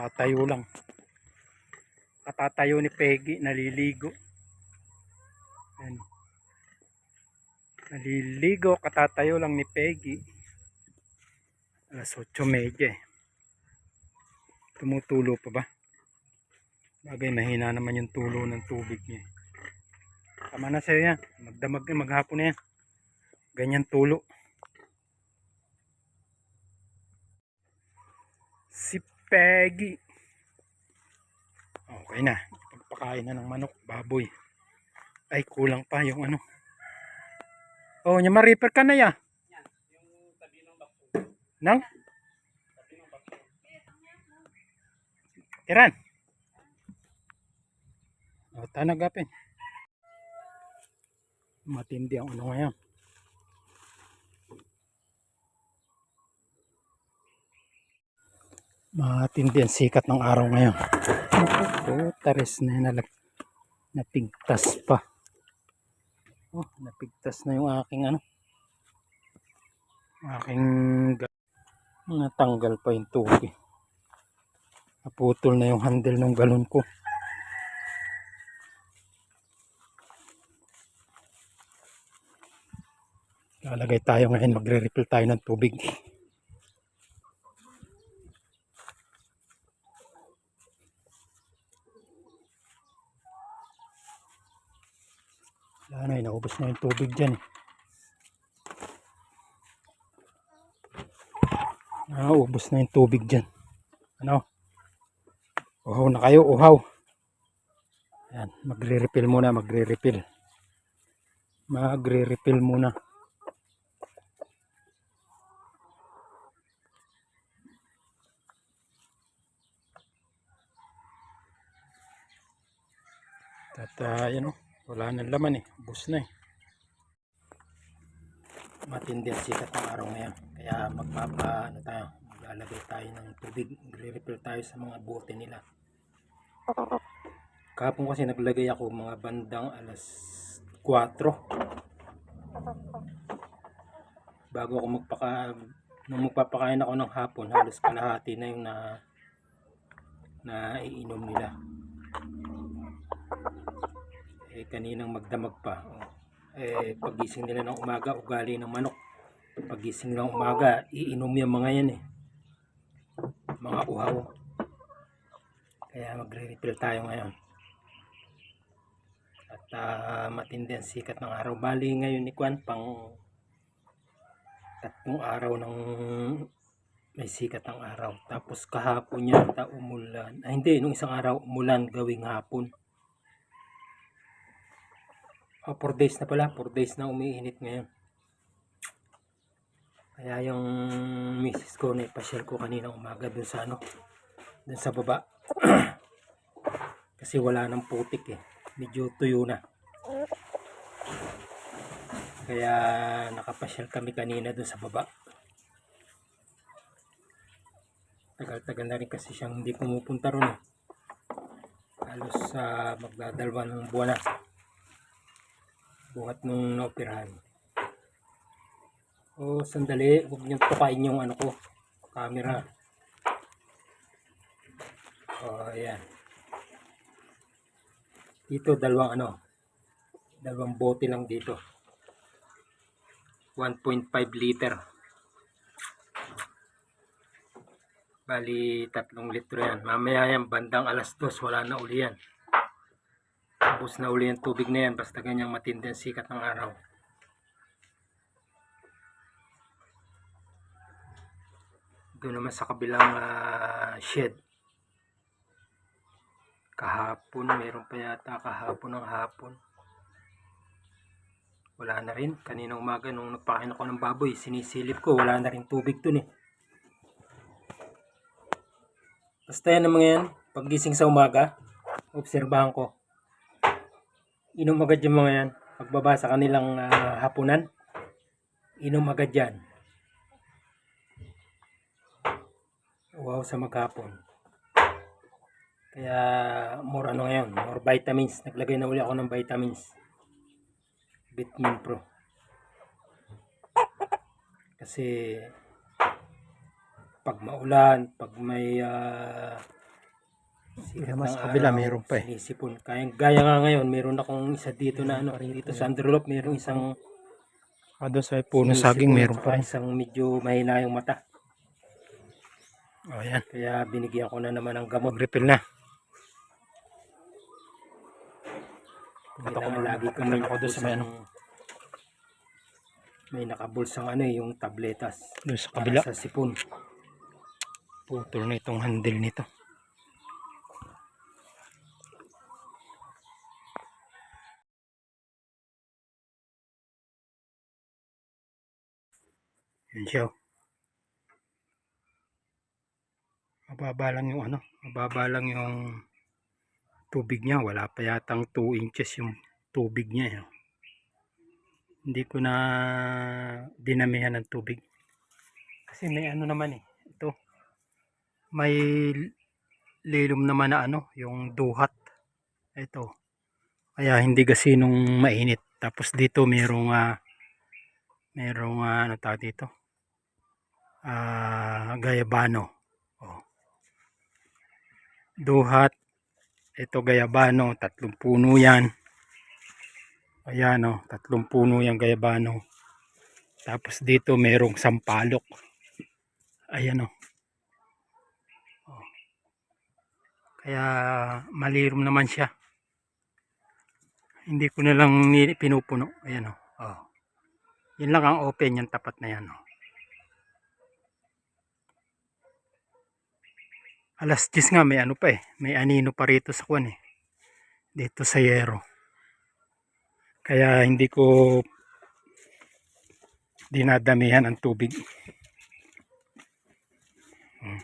Katatayo lang. Katatayo ni Peggy, naliligo. Ayan. Naliligo, katatayo lang ni Peggy. Alas 8.30 eh. Tumutulo pa ba? Bagay, mahina naman yung tulo ng tubig niya. Tama na sa'yo yan. Magdamag, maghapon na yan. Ganyan tulo. Si Peggy. Okay na. Pagpakain na ng manok, baboy. Ay, kulang pa yung ano. Oh, nya ma-repair ka na ya. Nang? Iran. O, tanagapin. Matindi ang ano ngayon. Matindi ang sikat ng araw ngayon. Oh, taris na nalag- Napigtas pa. Oh, napigtas na yung aking ano. Aking ga- natanggal pa yung tubig. Naputol na yung handle ng galon ko. Lalagay tayo ngayon, magre-refill tayo ng tubig. Wala na, inaubos na yung tubig dyan. eh. Ah, ubos na yung tubig dyan. Ano? Uhaw na kayo, uhaw. Ayan, magre-refill muna, magre-refill. Magre-refill muna. At uh, yan o, wala nang laman eh. Ubus na eh. Matindi ang sikat ng araw ngayon. Kaya magpapa, ano tayo, maglalagay tayo ng tubig. Magre-refill tayo sa mga bote nila. Kahapon kasi naglagay ako mga bandang alas 4. Bago ako magpaka, nung magpapakain ako ng hapon, halos kalahati na yung na, na iinom nila. Eh, kaninang magdamag pa. Eh, pagising nila ng umaga, ugali ng manok. Pagising ng umaga, iinom yung mga yan eh. Mga uhaw. Kaya magre-refill tayo ngayon. At ah, matindi ang sikat ng araw. Bali ngayon ni Kwan, pang tatlong araw ng may sikat ng araw. Tapos kahapon yata umulan. Ay hindi, nung isang araw umulan gawing hapon. Oh, 4 days na pala. 4 days na umiinit ngayon. Kaya yung misis ko na ipasyal ko kanina umaga dun sa ano, dun sa baba. Kasi wala nang putik eh. Medyo tuyo na. Kaya nakapasyal kami kanina dun sa baba. Tagal-tagal na rin kasi siyang hindi pumupunta ron eh. Halos sa magdadalwa ng buwan na buhat nung naoperahan. O, sandali. Huwag niyong tukain yung ano ko. Camera. O, ayan. Dito, dalawang ano. Dalawang bote lang dito. 1.5 liter. Bali, tatlong litro yan. Mamaya yan, bandang alas dos, wala na uli yan. Tapos na uli yung tubig na yan basta ganyang matindi ang sikat ng araw. Doon naman sa kabilang ah, shed. Kahapon, meron pa yata kahapon ng hapon. Wala na rin. Kanina umaga nung nagpakain ako ng baboy, sinisilip ko, wala na rin tubig dun eh. Basta yan ang mga yan. Paggising sa umaga, obserbahan ko inom agad yung mga yan. Pagbaba sa kanilang ah, hapunan, inom agad yan. Wow, sa maghapon. Kaya, more ano ngayon, more vitamins. Naglagay na uli ako ng vitamins. Vitamin Pro. Kasi, pag maulan, pag may ah, Sikat Mas kabila, meron pa eh. Sinisipon. Kaya, gaya nga ngayon, meron akong isa dito na ano, dito sa underloop, meron isang Ah, doon sa puno saging meron pa. Isang medyo mahina yung mata. Oh, yan. Kaya binigyan ko na naman ng gamot. Mag-refill na. Punta ko lagi may ako doon sa may ano. may nakabulsang ano eh, yung tabletas Doon sa kabila. sa sipon. Putol na itong handle nito. Yan siya. Mababa lang yung ano, mababa lang yung tubig niya. Wala pa yatang 2 inches yung tubig niya. eh. Hindi ko na dinamihan ng tubig. Kasi may ano naman eh. Ito. May lilom naman na ano, yung duhat. Ito. Kaya hindi kasi nung mainit. Tapos dito merong ah, merong ah, ano tawag dito? Ah, gayabano. Oh. Duhat. Ito gayabano, tatlong puno 'yan. Ayan oh, tatlong puno yung gayabano. Tapos dito merong sampalok. Ayan oh. Oh. Kaya malirom naman siya. Hindi ko na lang pinupuno. Ayan oh. oh. Yan lang ang open yung tapat na yan oh. Alas 10 nga may ano pa eh. May anino pa rito sa kwan eh. Dito sa Yero. Kaya hindi ko dinadamihan ang tubig. Hmm.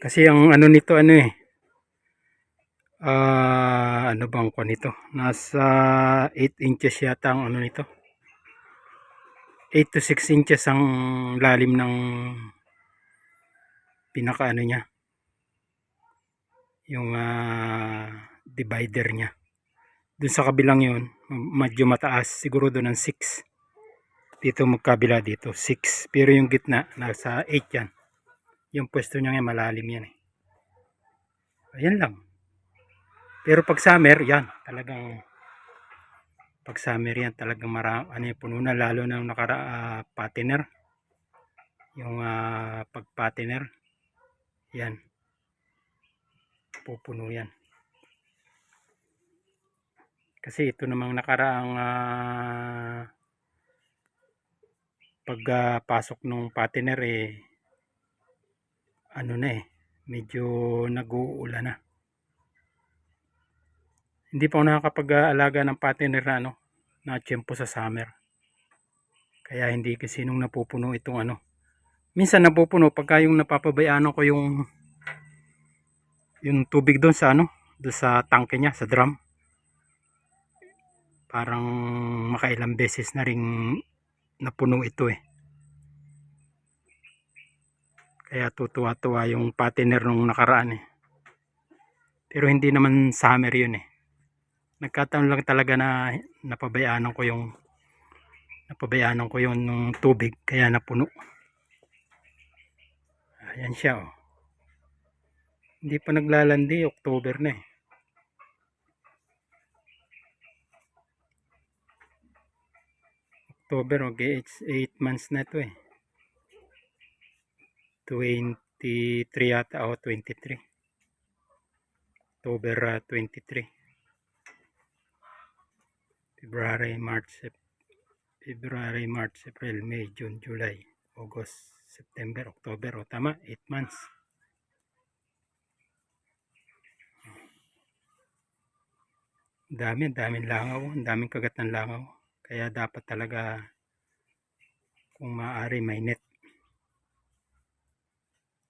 Kasi ang ano nito ano eh. Ah, ano bang kwan nito? Nasa 8 inches yata ang ano nito. 8 to 6 inches ang lalim ng pinaka ano niya. Yung ah, divider niya. Dun sa kabilang yun, medyo mataas. Siguro doon ng 6. Dito magkabila dito, 6. Pero yung gitna, nasa 8 yan. Yung pwesto niya ngayon, malalim yan eh. Ayan lang. Pero pag summer, yan. Talagang pag summer yan, talagang marami, ano yung puno na, lalo na yung nakara, ah, patiner. Yung ah, pag patiner, yan. Pupuno yan. Kasi ito namang nakaraang ah, pagpasok ng patiner eh ano na eh medyo nag-uulan na. Hindi pa ako nakakapag-aalaga ng patiner na ano na tiyempo sa summer. Kaya hindi kasi nung napupuno itong ano. Minsan napupuno pagka yung napapabayaan ko yung yung tubig doon sa ano, doon sa tangke niya, sa drum parang makailang beses na ring napuno ito eh. Kaya tutuwa-tuwa yung patiner nung nakaraan eh. Pero hindi naman summer yun eh. Nagkataon lang talaga na napabayaanan ko yung napabayaanan ko yung nung tubig kaya napuno. Ayan siya oh. Hindi pa naglalandi, October na eh. October, mag 8 months na to eh. 23 yata o 23. October ah, 23. February, March, February, March, April, May, June, July, August, September, October. O tama, 8 months. Dami, daming langaw, ang daming kagat ng langaw. Kaya dapat talaga kung maaari may net.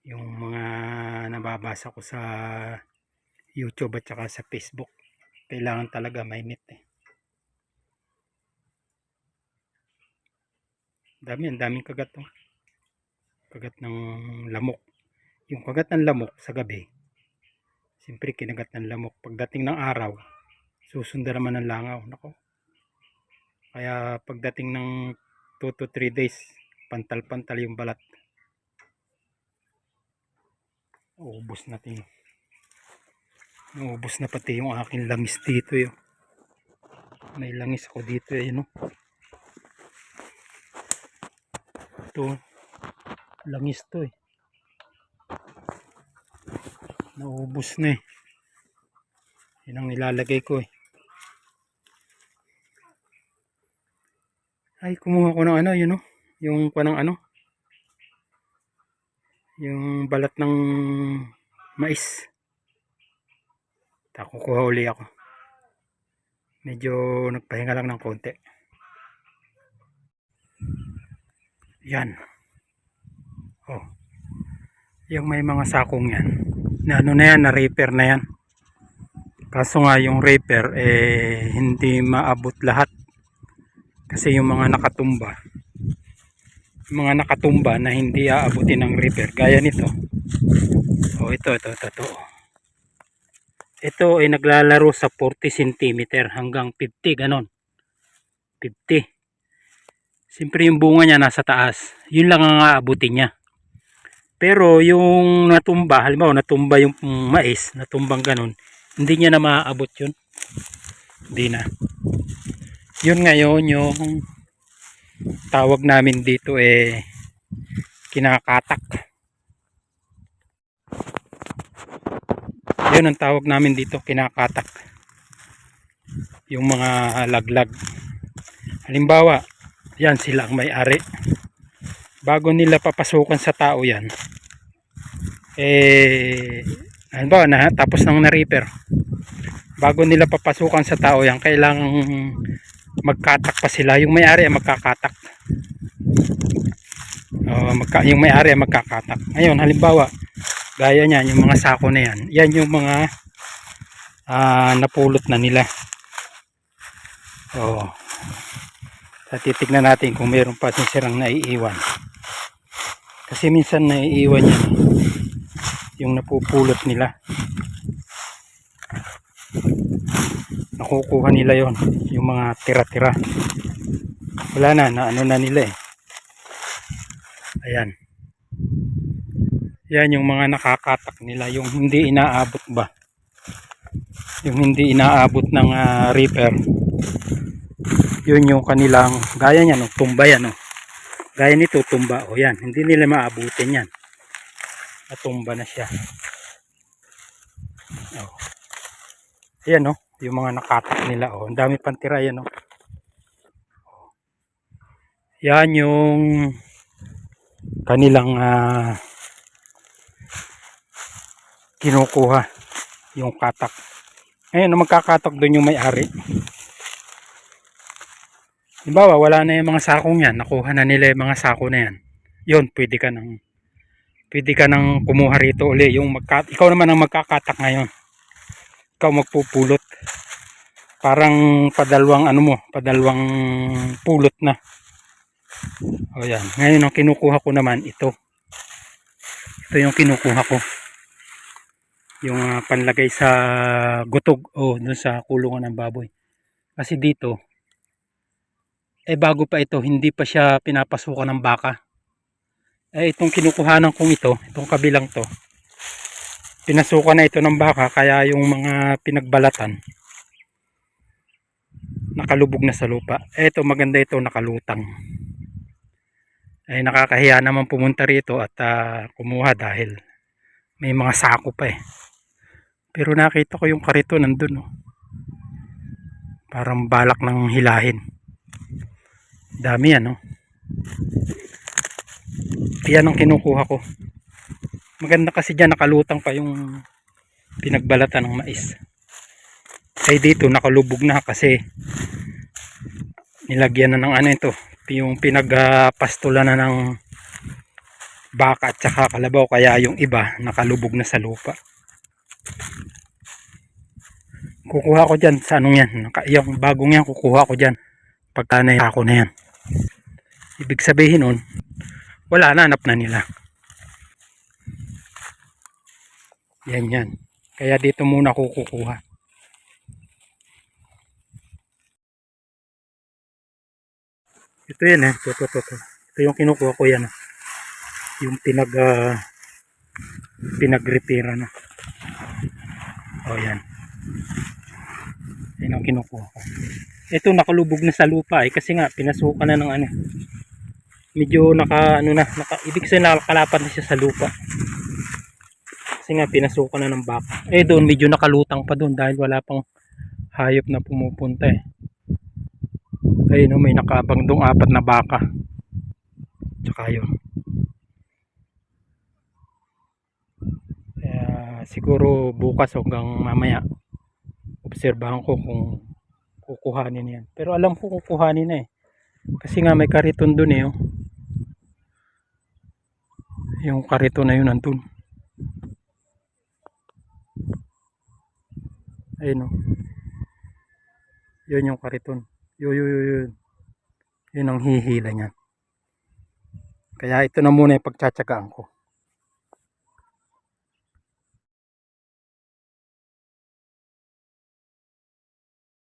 Yung mga nababasa ko sa YouTube at saka sa Facebook, kailangan talaga may net eh. Dami, ang daming kagat to. Kagat ng lamok. Yung kagat ng lamok sa gabi, siyempre kinagat ng lamok. Pagdating ng araw, susundan naman ng langaw. Nako. Kaya pagdating ng 2 to 3 days, pantal-pantal yung balat. Ubus natin. Naubos na pati yung aking langis dito yun. May langis ako dito eh, no? Ito, langis to eh. Naubos na eh. Yan ang nilalagay ko eh. Ay, kumuha ko ng ano, yun no? Yung panang ano? Yung balat ng mais. Kukuha uli ako. Medyo nagpahinga lang ng konti. Yan. Oh. Yung may mga sakong yan. Na ano na yan, na repair na yan. Kaso nga yung repair eh hindi maabot lahat. Kasi yung mga nakatumba, mga nakatumba na hindi aabutin ng repair gaya nito. Oh, ito, ito, ito, ito. Ito ay naglalaro sa 40 cm hanggang 50 ganon. 50. Siyempre yung bunga niya nasa taas. Yun lang ang aabutin niya. Pero yung natumba, halimbawa natumba yung mais, natumbang ganon, hindi niya na maaabot yun. Hindi na. Yun ngayon yung tawag namin dito eh kinakatak. Yun ang tawag namin dito kinakatak. Yung mga laglag. Halimbawa, yan sila ang may-ari. Bago nila papasukan sa tao yan, eh, halimbawa na, tapos nang na-repair. Bago nila papasukan sa tao yan, kailangang magkatak pa sila. Yung may-ari ay magkakatak. Oh, magka, yung may-ari ay magkakatak. Ngayon, halimbawa, gaya niyan, yung mga sako na yan. Yan yung mga ah, napulot na nila. Oh. Sa titignan natin kung mayroon pa sirang naiiwan. Kasi minsan naiiwan eh, yung napupulot nila. Nakukuha nila yon yung mga tira-tira. Wala na, na ano na nila eh. Ayan. Yan yung mga nakakatak nila, yung hindi inaabot ba. Yung hindi inaabot ng ah, reaper. Yun yung kanilang, gaya niya, no, tumba yan. No. Gaya nito, tumba. O yan, hindi nila maabutin yan. Natumba na siya. O. Ayan no, yung mga nakatak nila. O, ang dami pang tira yan no. Yan yung kanilang ah, kinukuha yung katak. Ngayon, ang magkakatak doon yung may-ari. Halimbawa, wala na yung mga sakong yan. Nakuha na nila yung mga sako na yan. Yun, pwede ka nang pwede ka nang kumuha rito uli. Yung magka, ikaw naman ang magkakatak ngayon. Ikaw magpupulot. Parang padalwang ano mo, padalwang pulot na. O yan. Ngayon ang kinukuha ko naman ito. Ito yung kinukuha ko. Yung ah, panlagay sa gutog o dun sa kulungan ng baboy. Kasi dito, eh bago pa ito, hindi pa siya pinapasukan ng baka. Eh itong kinukuhanan kong ito, itong kabilang to, pinasukan na ito ng baka kaya yung mga pinagbalatan nakalubog na sa lupa. Ito maganda ito nakalutang. Eh nakakahiya naman pumunta rito at ah, kumuha dahil may mga sako pa eh. Pero nakita ko yung karito nandun oh. Parang balak ng hilahin. Dami yan, no? Yan ang kinukuha ko. Maganda kasi dyan, nakalutang pa yung pinagbalatan ng mais. Ay dito, nakalubog na kasi nilagyan na ng ano ito, yung pinagpastula na ng baka at saka kalabaw kaya yung iba nakalubog na sa lupa. Kukuha ko dyan sa anong yan, yung bagong yan kukuha ko dyan pagka na ako na yan. Ibig sabihin nun, wala na, hanap na nila. Yan yan. Kaya dito muna ako kukuha. Ito yan eh. Ito, ito, ito, ito. Yung kinukuha ko yan. ah. Yung pinag uh, pinag-repair na. O yan. Yan ang kinukuha ko. Ito nakalubog na sa lupa eh kasi nga pinasukan na ng ano. Medyo naka ano na, naka, ibig sabihin nakakalapat na siya sa lupa. Kasi nga pinasukan na ng baka. Eh doon medyo nakalutang pa doon dahil wala pang hayop na pumupunta eh. Ayun no, may nakaabang doong apat na baka. Tsaka yun. Kaya siguro bukas hanggang mamaya obserbahan ko kung kukuhanin yan. Pero alam ko kukuhanin na eh. Kasi nga may kariton dun eh. Oh. Yung kariton na yun nandun. Ayun oh. Yun yung kariton. Yun, yun, yun, yun. Yun ang hihila niyan. Kaya ito na muna yung pagtsatsagaan ko.